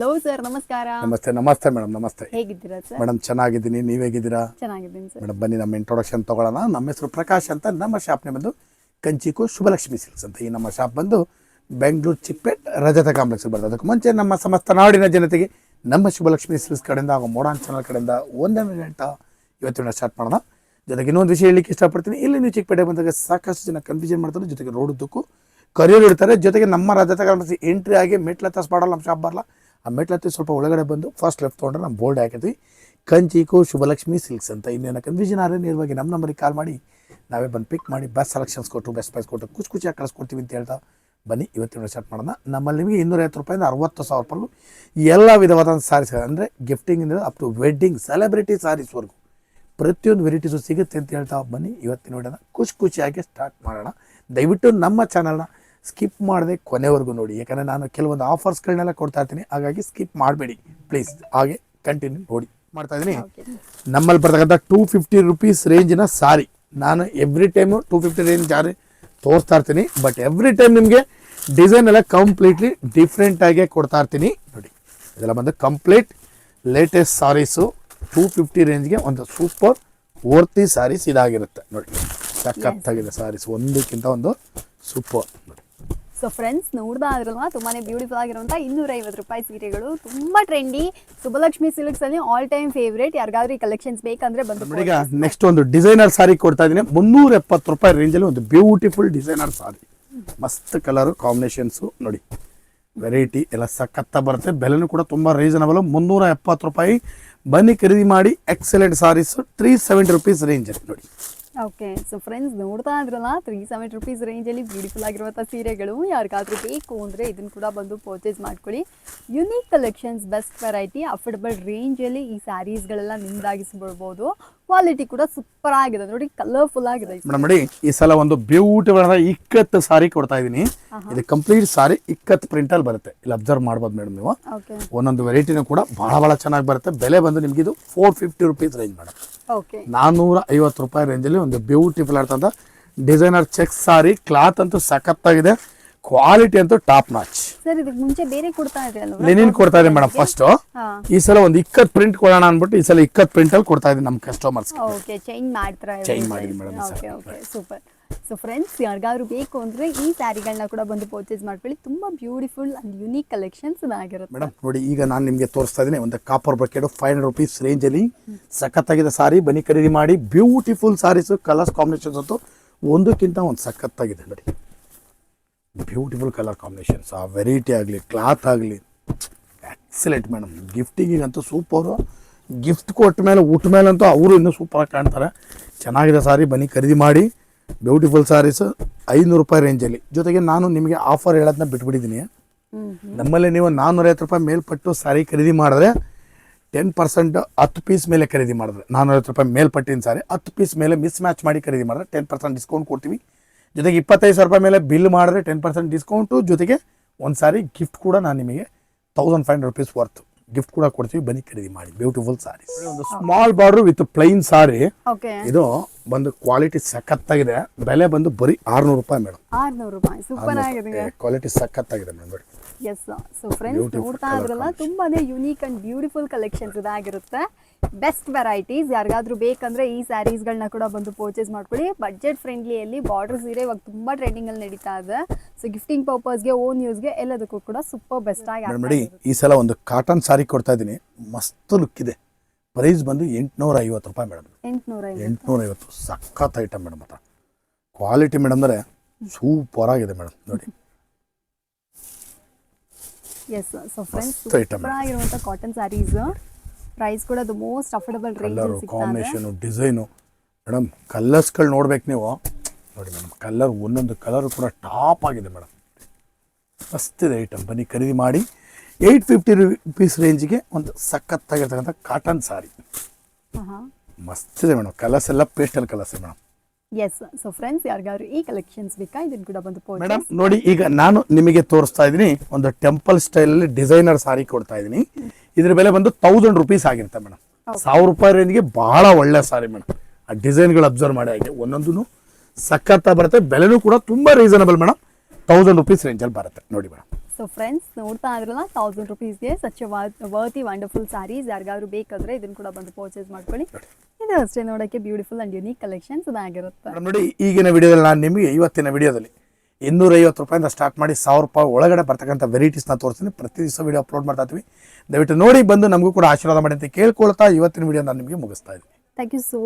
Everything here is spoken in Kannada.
ಹಲೋ ಸರ್ ನಮಸ್ಕಾರ ನಮಸ್ತೆ ನಮಸ್ತೆ ಮೇಡಮ್ ನಮಸ್ತೆ ಹೇಗಿದ್ದೀರಾ ಸರ್ ಮೇಡಮ್ ಚೆನ್ನಾಗಿದ್ದೀನಿ. ನೀವು ಹೇಗಿದ್ದೀರಾ? ಚೆನ್ನಾಗಿದ್ದೀನಿ ಸರ್ ಮೇಡಮ್ ಬನ್ನಿ ನಮ್ಮ ಇಂಟ್ರೊಡಕ್ಷನ್ ತಗೊಳ್ಳೋಣ. ನಮ್ಮ ಹೆಸರು ಪ್ರಕಾಶ್ ಅಂತ ನಮ್ಮ ಶಾಪ್ ಬಂದು ಕಂಚಿಕು ಶುಭಲಕ್ಷ್ಮಿ ಸಿಲ್ಕ್ಸ್ ಅಂತ. ಈ ನಮ್ಮ ಶಾಪ್ ಬಂದು ಬೆಂಗಳೂರು ಚಿಕ್ಕಪೇಟ್ ರಜತ ಕಾಂಪ್ಲೆಕ್ಸ್ ಬರ್ತದೆ. ಅದಕ್ಕೆ ಮುಂಚೆ ನಮ್ಮ ಸಮಸ್ತ ನಾಡಿನ ಜನತೆಗೆ ನಮ್ಮ ಶುಭಲಕ್ಷ್ಮಿ ಸಿಲ್ಕ್ಸ್ ಕಡೆಯಿಂದ ಹಾಗೂ ಮೋಡಾನ್ ಚಾನಲ್ ಕಡೆಯಿಂದ ಒಂದನೇ ಹೇಳ್ತಾ ಇವತ್ತಿನ ಸ್ಟಾರ್ಟ್ ಮಾಡೋಣ. ಜೊತೆಗೆ ಇನ್ನೊಂದು ವಿಷಯ ಹೇಳಲಿಕ್ಕೆ ಇಷ್ಟಪಡ್ತೀನಿ. ಇಲ್ಲಿ ನೀವು ಚಿಕ್ಕಪೇಟೆ ಬಂದಾಗ ಸಾಕಷ್ಟು ಜನ ಕನ್ಫ್ಯೂಷನ್ ಮಾಡ್ತಾರೆ. ಜೊತೆಗೆ ರೋಡ್ ಉದ್ದಕ್ಕೂ ಕರಿಯರ್ ಇಡ್ತಾರೆ ಜೊತೆಗೆ ನಮ್ಮ ರಜತ ಕಾಂಪ್ಲೆಕ್ಸ್ ಎಂಟ್ರಿ ಆಗಿ ಮೆಟ್ಲ ತಾಸು ಮಾಡಲ್ಲ ನಮ್ಮ ಶಾಪ್ ಬರಲ್ಲ ಆ ಮೆಟ್ಲತ್ತಿ ಸ್ವಲ್ಪ ಒಳಗಡೆ ಬಂದು ಫಸ್ಟ್ ಲೆಫ್ಟ್ ತೊಗೊಂಡ್ರೆ ನಮ್ಮ ಬೋರ್ಡ್ ಹಾಕಿದ್ವಿ. ಕಂಚಿಕು ಶುಭಲಕ್ಷ್ಮಿ ಸಿಲ್ಕ್ಸ್ ಅಂತ. ಇನ್ನೇನು ಕನ್ಫ್ಯೂಷನ್ ಆದರೆ ನೇರವಾಗಿ ನಮ್ಮ ನಂಬರಿಗೆ ಕಾಲ್ ಮಾಡಿ, ನಾವೇ ಬಂದು ಪಿಕ್ ಮಾಡಿ ಬಸ್ ಸೆಲೆಕ್ಷನ್ಸ್ ಕೊಟ್ಟು ಬೆಸ್ಟ್ ಪ್ರೈಸ್ ಕೊಟ್ಟು ಖುಷಿ ಖುಷಿಯಾಗಿ ಕಳಿಸ್ಕೊಡ್ತೀವಿ ಅಂತ ಹೇಳ್ತಾ ಬನ್ನಿ. ಇವತ್ತಿನ ಸ್ಟಾರ್ಟ್ ಮಾಡೋಣ. ನಮ್ಮಲ್ಲಿ ನಿಮಗೆ ಇನ್ನೂರೈವತ್ತು ರೂಪಾಯಿಂದ ಅರವತ್ತು ಸಾವಿರ ರೂಪಾಯಿ ಎಲ್ಲ ವಿಧವಾದ ಸಾರೀಸ್ ಅಂದರೆ gifting up to wedding celebrity ಸಾರೀಸ್ವರೆಗೂ ಪ್ರತಿಯೊಂದು ವೆರೈಟೀಸು ಸಿಗುತ್ತೆ ಅಂತ ಹೇಳ್ತಾ ಬನ್ನಿ. ಇವತ್ತಿನ ನೋಡೋಣ. ಖುಷಿ ಖುಷಿಯಾಗಿ ಸ್ಟಾರ್ಟ್ ಮಾಡೋಣ. ದಯವಿಟ್ಟು ನಮ್ಮ ಚಾನಲ್ನ ಸ್ಕಿಪ್ ಮಾಡದೆ ಕೊನೆವರೆಗೂ ನೋಡಿ. ಯಾಕಂದರೆ ನಾನು ಕೆಲವೊಂದು ಆಫರ್ಸ್ಗಳನ್ನೆಲ್ಲ ಕೊಡ್ತಾ ಇರ್ತೀನಿ. ಹಾಗಾಗಿ ಸ್ಕಿಪ್ ಮಾಡಬೇಡಿ. ಪ್ಲೀಸ್. ಹಾಗೆ ಕಂಟಿನ್ಯೂ ನೋಡಿ. ಮಾಡ್ತಾ ಇದ್ದೀನಿ. ನಮ್ಮಲ್ಲಿ ಬರ್ತಕ್ಕಂಥ ಟೂ ಫಿಫ್ಟಿ ರುಪೀಸ್ ರೇಂಜಿನ ಸಾರಿ. ನಾನು every time two fifty range ಜಾರಿ ತೋರಿಸ್ತಾ ಇರ್ತೀನಿ. ಬಟ್ ಎವ್ರಿ ಟೈಮ್ ನಿಮಗೆ ಡಿಸೈನ್ ಎಲ್ಲ ಕಂಪ್ಲೀಟ್ಲಿ ಡಿಫ್ರೆಂಟಾಗೇ ಕೊಡ್ತಾ ಇರ್ತೀನಿ. ನೋಡಿ. ಇದೆಲ್ಲ ಬಂದು complete latest saris two fifty ರೇಂಜ್ಗೆ ಒಂದು ಸೂಪರ್ ಓರ್ತಿ ಸಾರೀಸ್ ಇದಾಗಿರುತ್ತೆ. ನೋಡಿ. ಸಖತ್ತಾಗಿದೆ ಸಾರೀಸ್ ಒಂದಕ್ಕಿಂತ ಒಂದು ಸೂಪರ್ ಸೊ ಫ್ರೆಂಡ್ಸ್ ನೋಡ್ದಾ ಇದ್ರಲ್ವಾ ತುಂಬಾ ಬ್ಯೂಟಿಫುಲ್ ಆಗಿರುವಂಥ ಇನ್ನೂರೈವತ್ತು ರೂಪಾಯಿ ಸೀರೆಗಳು. ತುಂಬ ಟ್ರೆಂಡಿ ಸುಬ್ಬಲಕ್ಷ್ಮಿ ಸಿಲ್ಕ್ಸ್ ಅಲ್ಲಿ ಆಲ್ ಟೈಮ್ ಫೇವ್ರೇಟ್ ಯಾರಿಗಾದ್ರೂ ಈ ಕಲೆಕ್ಷನ್ಸ್ ಬೇಕಂದ್ರೆ ಬಂದು ನೋಡಿ ಈಗ ನೆಕ್ಸ್ಟ್ ಒಂದು ಡಿಸೈನರ್ ಸಾರಿ ಕೊಡ್ತಾ ಇದ್ದೀನಿ. ಮುನ್ನೂರ ಎಪ್ಪತ್ತು ರೂಪಾಯಿ ರೇಂಜಲ್ಲಿ ಒಂದು ಬ್ಯೂಟಿಫುಲ್ ಡಿಸೈನರ್ ಸಾರಿ ಮಸ್ತ್ ಕಲರು ಕಾಂಬಿನೇಷನ್ಸು ನೋಡಿ. ವೆರೈಟಿ ಎಲ್ಲ ಸಖತ್ತ ಬರುತ್ತೆ. ಬೆಲೆನೂ ಕೂಡ ತುಂಬ ರೀಸನಬಲ್ ಮುನ್ನೂರ ಎಪ್ಪತ್ತು ರೂಪಾಯಿ. ಬನ್ನಿ ಖರೀದಿ ಮಾಡಿ. Excellent saris three seventy rupees ರೇಂಜಲ್ಲಿ ನೋಡಿ. ಓಕೆ ಸೊ ಫ್ರೆಂಡ್ಸ್ ನೋಡ್ತಾ ಇದ್ರಲ್ಲ? ತ್ರೀ ಸೆವೆಂಟಿ ರುಪೀಸ್ ರೇಂಜಲ್ಲಿ ಬ್ಯೂಟಿಫುಲ್ ಆಗಿರುವಂಥ ಸೀರೆಗಳು. ಯಾರಿಗಾದ್ರೂ ಬೇಕು ಅಂದರೆ ಇದನ್ನು ಕೂಡ ಬಂದು ಪರ್ಚೇಸ್ ಮಾಡ್ಕೊಳ್ಳಿ. Unique collections best variety affordable ರೇಂಜಲ್ಲಿ ಈ ಸ್ಯಾರೀಸ್ಗಳೆಲ್ಲ ನಿಮ್ದಾಗಿಸ್ಬಿಡ್ಬೋದು ಕ್ವಾಲಿಟಿ ಕೂಡ ಸೂಪರ್ ಆಗಿದೆ. ನೋಡಿ ಕಲರ್ಫುಲ್ ಆಗಿದೆ ಮೇಡಮ್ ನೋಡಿ ಈ ಸಲ ಒಂದು ಬ್ಯೂಟಿಫುಲ್ ಆದ ಇಕ್ಕತ್ ಸಾರಿ ಕೊಡ್ತಾ ಇದೀನಿ. ಇದು ಕಂಪ್ಲೀಟ್ ಸಾರಿ ಇಕ್ಕತ್ ಪ್ರಿಂಟಲ್ಲಿ ಬರುತ್ತೆ. ಇಲ್ಲಿ ಅಬ್ಸರ್ವ್ ಮಾಡಬಹುದು ಮೇಡಮ್ ನೀವು. ಒಂದೊಂದು ವೆರೈಟಿನೂ ಕೂಡ ಬಹಳ ಬಹಳ ಚೆನ್ನಾಗಿ ಬರುತ್ತೆ. ಬೆಲೆ ಬಂದು ನಿಮ್ಗೆ ಇದು four fifty rupees range madam. Okay. ನಾನ್ನೂರ ಐವತ್ತು ರೂಪಾಯಿ ರೇಂಜಲ್ಲಿ ಒಂದು ಬ್ಯೂಟಿಫುಲ್ ಆಗ್ತಂತ ಡಿಸೈನರ್ ಚೆಕ್ ಸಾರಿ ಕ್ಲಾತ್ ಅಂತೂ ಸಖತ್ತಾಗಿದೆ. ಕ್ವಾಲಿಟಿ ಅಂತೂ ಟಾಪ್ ನಾಚ್. ಸರ್ ಇದಕ್ಕೆ ಮುಂಚೆ ಬೇರೆ ಕೊಡ್ತಾ ಇದೆ ಅಲ್ವಾ? ಲೆನಿನ್ ಕೊಡ್ತಾ ಇದೆ ಮೇಡಮ್ ಫಸ್ಟ್ ಈ ಸಲ ಒಂದು ಇಕ್ಕತ್ ಪ್ರಿಂಟ್ ಕೊಡೋಣ ಅನ್ಬಿಟ್ಟು ಈ ಸಲ ಇಕ್ಕತ್ ಪ್ರಿಂಟ್ ಅಲ್ಲಿ ಕೊಡ್ತಾ ಇದೆ ನಮ್ಮ ಕಸ್ಟಮರ್ಸ್ ಓಕೆ ಚೇಂಜ್ ಮಾಡ್ತಾರೆ ಚೇಂಜ್ ಮಾಡಿದ್ವಿ madam okay okay super so friends ಯಾರಿಗಾದ್ರು ಬೇಕು ಅಂದರೆ ಈ ಸ್ಯಾರಿಗಳನ್ನ ಕೂಡ ಬಂದು ಪರ್ಚೇಸ್ ಮಾಡ್ಕೊಳ್ಳಿ. ತುಂಬಾ ಬ್ಯೂಟಿಫುಲ್ ಅಂಡ್ ಯುನೀಕ್ ಕಲೆಕ್ಷನ್ಸ್ ಆಗಿರುತ್ತೆ. ಮೇಡಮ್ ನೋಡಿ ಈಗ ನಾನು ನಿಮಗೆ ತೋರಿಸ್ತಾ ಇದ್ದೀನಿ ಒಂದು copper bucket five hundred rupees ರೇಂಜಲ್ಲಿ ಸಖತ್ತಾಗಿದೆ ಸಾರಿ. ಬನ್ನಿ ಖರೀದಿ ಮಾಡಿ. ಬ್ಯೂಟಿಫುಲ್ ಸಾರೀಸು ಕಲರ್ಸ್ ಕಾಂಬಿನೇಷನ್ಸ್ ಅಂತೂ ಒಂದಕ್ಕಿಂತ ಒಂದು ಸಖತ್ತಾಗಿದೆ ನೋಡಿ. ಬ್ಯೂಟಿಫುಲ್ ಕಲರ್ ಕಾಂಬಿನೇಷನ್ಸ್ ಆ ವೆರೈಟಿ ಆಗಲಿ ಕ್ಲಾತ್ ಆಗಲಿ. ಎಕ್ಸಲೆಂಟ್ ಮೇಡಮ್ ಗಿಫ್ಟಿಗಿಗಂತೂ ಸೂಪರು ಗಿಫ್ಟ್ ಕೊಟ್ಟ ಮೇಲೆ ಊಟ ಮೇಲಂತೂ ಅವರು ಇನ್ನೂ ಸೂಪರಾಗಿ ಕಾಣ್ತಾರೆ. ಚೆನ್ನಾಗಿದೆ ಸಾರಿ ಬನ್ನಿ ಖರೀದಿ ಮಾಡಿ. ಬ್ಯೂಟಿಫುಲ್ ಸಾರೀಸ್ ಐನೂರು ರೂಪಾಯಿ ರೇಂಜಲ್ಲಿ ಜೊತೆಗೆ ನಾನು ನಿಮಗೆ ಆಫರ್ ಹೇಳೋದನ್ನ ಬಿಟ್ಬಿಟ್ಟಿದ್ದೀನಿ. ನಮ್ಮಲ್ಲಿ ನೀವು ನಾನ್ನೂರೈವತ್ತು ರೂಪಾಯಿ ಮೇಲ್ಪಟ್ಟು ಸಾರಿ ಖರೀದಿ ಮಾಡಿದ್ರೆ ಟೆನ್ ಪರ್ಸೆಂಟ್ ಹತ್ತು ಪೀಸ್ ಮೇಲೆ ಖರೀದಿ ಮಾಡಿದ್ರೆ ನಾನ್ನೂರೈವತ್ತು ರೂಪಾಯಿ ಮೇಲ್ಪಟ್ಟಿನ ಸಾರಿ ಹತ್ತು ಪೀಸ್ ಮೇಲೆ ಮಿಸ್ ಮ್ಯಾಚ್ ಮಾಡಿ ಖರೀದಿ ಮಾಡಿದ್ರೆ ಟೆನ್ ಪರ್ಸೆಂಟ್ ಡಿಸ್ಕೌಂಟ್ ಕೊಡ್ತೀವಿ. ಜೊತೆಗೆ ಇಪ್ಪತ್ತೈದು ಸಾವಿರ ರೂಪಾಯಿ ಮೇಲೆ ಬಿಲ್ ಮಾಡಿದ್ರೆ ಟೆನ್ ಪರ್ಸೆಂಟ್ ಡಿಸ್ಕೌಂಟು ಜೊತೆಗೆ ಒಂದು ಸಾರಿ ಗಿಫ್ಟ್ ಕೂಡ ನಾನು ನಿಮಗೆ thousand five hundred rupees worth gift ಕೂಡ ಕೊಡ್ತೀವಿ. ಬನ್ನಿ ಖರೀದಿ ಮಾಡಿ. ಬ್ಯೂಟಿಫುಲ್ ಸಾರಿ ಒಂದು small border with plain sari okay ಇದು ಬಂದು ಕ್ವಾಲಿಟಿ ಸಖತ್ತಾಗಿದೆ. ಬೆಲೆ ಬಂದು ಬರೀ ಆರ್ನೂರು ರೂಪಾಯಿ ಮೇಡಮ್ ಆರ್ನೂರು ರೂಪಾಯಿ. ಸೂಪರ್ ಆಗಿದೆ ಕ್ವಾಲಿಟಿ ಸಖತ್ತಾಗಿದೆ ಮೇಡಮ್ ನೋಡಿ. ಎಸ್ ಸೊ ಫ್ರೆಂಡ್ಸ್ ನೋಡ್ತಾ ಇದ್ರಲ್ಲ ತುಂಬಾನೇ ಯುನೀಕ್ ಅಂಡ್ ಬ್ಯೂಟಿಫುಲ್ ಕಲೆಕ್ಷನ್ಸ್ ಇದಾಗಿರುತ್ತೆ. ಬೆಸ್ಟ್ ವೆರೈಟೀಸ್ ಯಾರಿಗಾದ್ರೂ ಬೇಕಂದ್ರೆ ಈ ಸ್ಯಾರೀಸ್ಗಳನ್ನ ಕೂಡ ಬಂದು ಪರ್ಚೇಸ್ ಮಾಡ್ಕೊಳ್ಳಿ. ಫ್ರೆಂಡ್ಲಿ ಫ್ರೆಂಡ್ಲಿಯಲ್ಲಿ ಬಾರ್ಡರ್ ಸೀರೆ ಇವಾಗ ತುಂಬಾ ಟ್ರೆಂಡಿಂಗ್ ಅಲ್ಲಿ ನಡೀತಾ ಇದೆ. ಸೊ ಗಿಫ್ಟಿಂಗ್ ಪರ್ಪಸ್ಗೆ ಓನ್ ಯೂಸ್ಗೆ ಎಲ್ಲದಕ್ಕೂ ಕೂಡ ಸೂಪರ್ ಬೆಸ್ಟ್ ಆಗಿ ಈ ಸಲ ಒಂದು ಕಾಟನ್ ಸಾರಿ ಕೊಡ್ತಾ ಇದ್ದೀನಿ. ಮಸ್ತ್ ಲುಕ್ ಇದೆ. ಪ್ರೈಸ್ ಬಂದು ಎಂಟುನೂರ ಐವತ್ತು ರೂಪಾಯಿ ಮೇಡಮ್. ಎಂಟ್ನೂರ ಐವತ್ತು ಸಖತ್ ಐಟಮ್ ಮೇಡಮ್ ಹತ್ರ ಕ್ವಾಲಿಟಿ ಮೇಡಮ್ ಅಂದರೆ ಸೂಪರ್ ಆಗಿದೆ ಮೇಡಮ್ ನೋಡಿ. ಎಸ್ ಸೊ ಫ್ರೆಂಡ್ಸ್ ಸೂಪರ್ ಆಗಿರುವಂತ ಕಾಟನ್ ಸ್ಯಾರೀಸ್ ಪ್ರೈಸ್ ಕೂಡ the most affordable colour combination design madam ಕಲರ್ಸ್ಗಳು ನೋಡ್ಬೇಕು ನೀವು. ನೋಡಿ ಮೇಡಮ್ ಕಲರ್ ಒಂದೊಂದು ಕಲರ್ ಕೂಡ ಟಾಪ್ ಆಗಿದೆ ಮೇಡಮ್. ಮಸ್ತಿದೆ ಐಟಮ್ ಬನ್ನಿ ಖರೀದಿ ಮಾಡಿ. ಏಯ್ಟ್ ಫಿಫ್ಟಿ ರುಪೀಸ್ ರೇಂಜಿಗೆ ಒಂದು ಸಖತ್ತಾಗಿರ್ತಕ್ಕಂಥ ಕಾಟನ್ ಸಾರಿ ಮಸ್ತಿದೆ ಮೇಡಮ್ ಕಲರ್ಸ್ ಎಲ್ಲ pastel colours madam yes so friends ಯಾರಿಗಾದ್ರು ಈ ಕಲೆಕ್ಷನ್ಸ್ ಬೇಕಾ? ಇದನ್ನು ಕೂಡ ಬಂದು ಮೇಡಮ್ ನೋಡಿ ಈಗ ನಾನು ನಿಮಗೆ ತೋರಿಸ್ತಾ ಇದ್ದೀನಿ ಒಂದು ಟೆಂಪಲ್ ಸ್ಟೈಲಲ್ಲಿ ಡಿಸೈನರ್ ಸಾರಿ ಕೊಡ್ತಾ ಇದ್ದೀನಿ. ಇದ್ರ ಬೆಲೆ ಬಂದು ತೌಸಂಡ್ ರುಪೀಸ್ ಆಗಿರುತ್ತೆ ಮೇಡಮ್ ಸಾವಿರ ರೂಪಾಯಿ ರೇಂಜ್ಗೆ ಬಹಳ ಒಳ್ಳೆ ಸಾರಿ ಮೇಡಮ್ ಆ ಡಿಸೈನ್ಗಳು ಅಬ್ಸರ್ವ್ ಮಾಡಿ ಹಾಗೆ ಒಂದೊಂದು ಸಖತ್ತ ಬರುತ್ತೆ. ಬೆಲೆನೂ ಕೂಡ ತುಂಬ ರೀಸನಬಲ್ ಮೇಡಮ್ ತೌಸಂಡ್ ರುಪೀಸ್ ರೇಂಜಲ್ಲಿ ಬರುತ್ತೆ. ನೋಡಿ ಮೇಡಮ್ ಸೊ ಫ್ರೆಂಡ್ಸ್ ನೋಡ್ತಾ ಇದ್ರಲ್ಲ ತೌಸಂಡ್ ರುಪೀಸ್ಗೆ ಸಚ್ ವರ್ತಿ ವಂಡರ್ಫುಲ್ ಸ್ಯಾರೀಸ್ ಯಾರಿಗಾದ್ರೂ ಬೇಕಾದ್ರೆ ಇದನ್ನು ಕೂಡ ಬಂದು ಪರ್ಚೇಸ್ ಮಾಡ್ಕೊಳ್ಳಿ. ಇದು ಅಷ್ಟೇ ನೋಡೋಕ್ಕೆ ಬ್ಯೂಟಿಫುಲ್ ಆ್ಯಂಡ್ ಯುನೀಕ್ ಕಲೆಕ್ಷನ್ಸ್ ಇದಾಗಿರುತ್ತೆ. ನೋಡಿ ಈಗಿನ ವಿಡಿಯೋದಲ್ಲಿ ನಾನು ನಿಮಗೆ ಇವತ್ತಿನ ವಿಡಿಯೋದಲ್ಲಿ ಇನ್ನೂರೈವತ್ತು ರೂಪಾಯಿಂದ ಸ್ಟಾರ್ಟ್ ಮಾಡಿ ಸಾವಿರ ರೂಪಾಯಿ ಒಳಗಡೆ ಬರ್ತಕ್ಕಂಥ ವೆರೈಟೀಸ್ನ ತೋರಿಸ್ತೀನಿ. ಪ್ರತಿ ದಿವಸ ವಿಡಿಯೋ ಅಪ್ಲೋಡ್ ಮಾಡ್ತಾ ಇದ್ವಿ. ದಯವಿಟ್ಟು ನೋಡಿ ಬಂದು ನಮಗೂ ಕೂಡ ಆಶೀರ್ವಾದ ಮಾಡಿ ಅಂತ ಕೇಳ್ಕೊಳ್ತಾ ಇವತ್ತಿನ ವಿಡಿಯೋ ನಾನು ನಿಮಗೆ ಮುಗಿಸ್ತಾ ಇದ್ದೀನಿ. Thank you so